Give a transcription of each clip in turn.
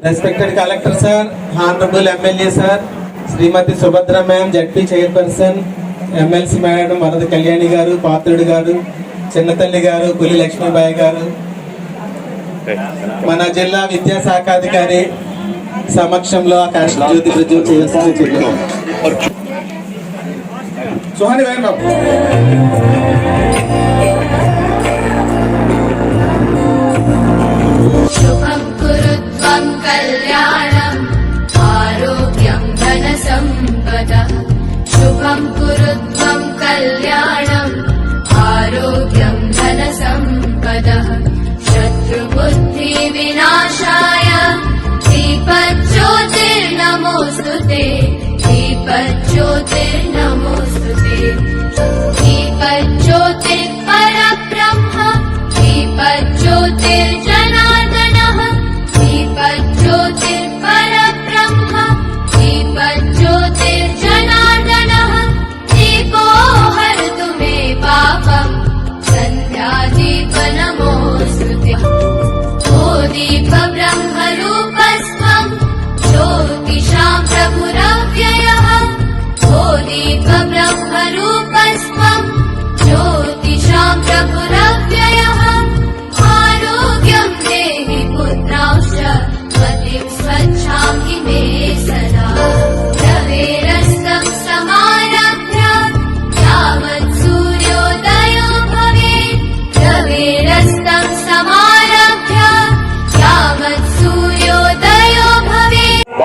Respected collector sir honourable MLA sir Shrimati Subhadra ma'am ZP chairperson MLC madam Varada Kalyani garu పాత్రుడు గారు చిన్నతల్లి గారు పులి లక్ష్మీబాయి గారు. మన జిల్లా విద్యాశాఖాధికారి సమక్షంలో ఆ కాష్ట జ్యోతి ప్రజ్వల్ చేయాల్సింది कल्याणम् आरोग्यं धनसम्पदः शुभं कुरु त्वं कल्याणम् आरोग्यं धनसम्पदः शत्रुबुद्धिविनाशाय दीपज्योतिर्नमोऽस्तु ते दीपज्योतिर्नमोऽस्तु ते ದೀಪ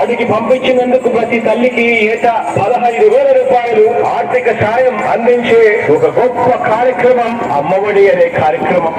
వాటికి పంపించినందుకు ప్రతి తల్లికి ఏటా పదహైదు వేల రూపాయలు ఆర్థిక సాయం అందించే ఒక గొప్ప కార్యక్రమం అమ్మఒడి అనే కార్యక్రమం.